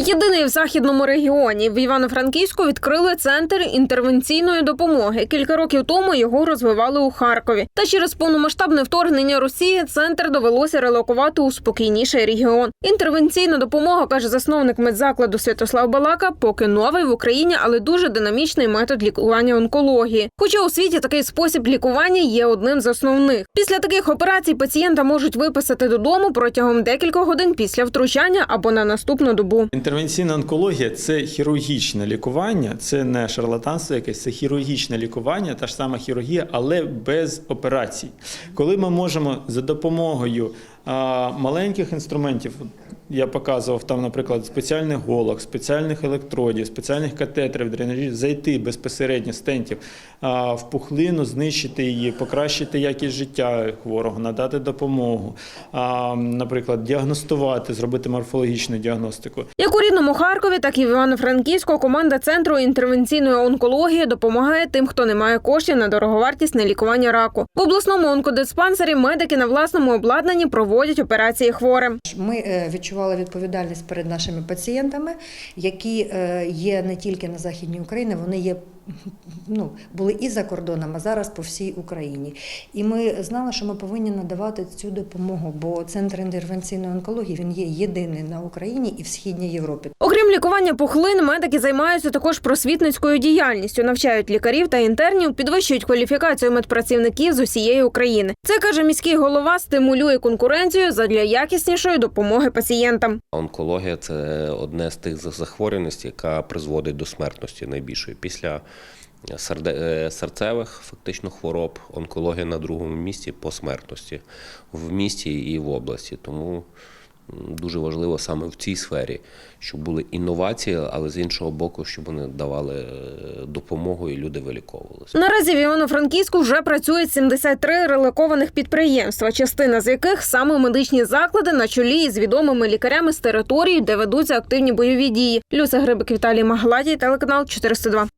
Єдиний в західному регіоні в Івано-Франківську відкрили центр інтервенційної допомоги. Кілька років тому його розвивали у Харкові. Та через повномасштабне вторгнення Росії центр довелося релокувати у спокійніший регіон. Інтервенційна допомога каже засновник медзакладу Святослав Балака, поки новий в Україні, але дуже динамічний метод лікування онкології. Хоча у світі такий спосіб лікування є одним з основних. Після таких операцій пацієнта можуть виписати додому протягом декількох годин після втручання або на наступну добу. Інтервенційна онкологія це хірургічне лікування, це не шарлатанство якесь, це хірургічне лікування, та ж сама хірургія, але без операцій. Коли ми можемо за допомогою маленьких інструментів, я показував там, наприклад, спеціальних голок, спеціальних електродів, спеціальних катетерів, дренажів, зайти безпосередньо стентів в пухлину, знищити її, покращити якість життя хворого, надати допомогу, а, наприклад, діагностувати, зробити морфологічну діагностику. Як у рідному Харкові, так і в Івано-Франківську команда центру інтервенційної онкології допомагає тим, хто не має коштів на дороговартісне лікування раку. В обласному онкодиспансері медики на власному обладнанні проводять операції хворим. Ми е, відчували відповідальність перед нашими пацієнтами, які е, є не тільки на західній Україні, вони є. Ну, були і за кордоном, а зараз по всій Україні. І ми знали, що ми повинні надавати цю допомогу, бо центр інтервенційної онкології він є єдиний на Україні і в східній Європі. Окрім лікування пухлин, медики займаються також просвітницькою діяльністю, навчають лікарів та інтернів, підвищують кваліфікацію медпрацівників з усієї України. Це каже міський голова, стимулює конкуренцію задля якіснішої допомоги пацієнтам. Онкологія це одне з тих захворюваностей, яка призводить до смертності найбільшої. Після серцевих фактично хвороб онкологія на другому місці по смертності в місті і в області. Тому дуже важливо саме в цій сфері, щоб були інновації, але з іншого боку, щоб вони давали е, допомогу і люди виліковувалися. Наразі в Івано-Франківську вже працюють 73 релокованих підприємства, частина з яких саме медичні заклади на чолі із відомими лікарями з території, де ведуться активні бойові дії. Люся Грибик, Віталій Магладій, телеканал 402.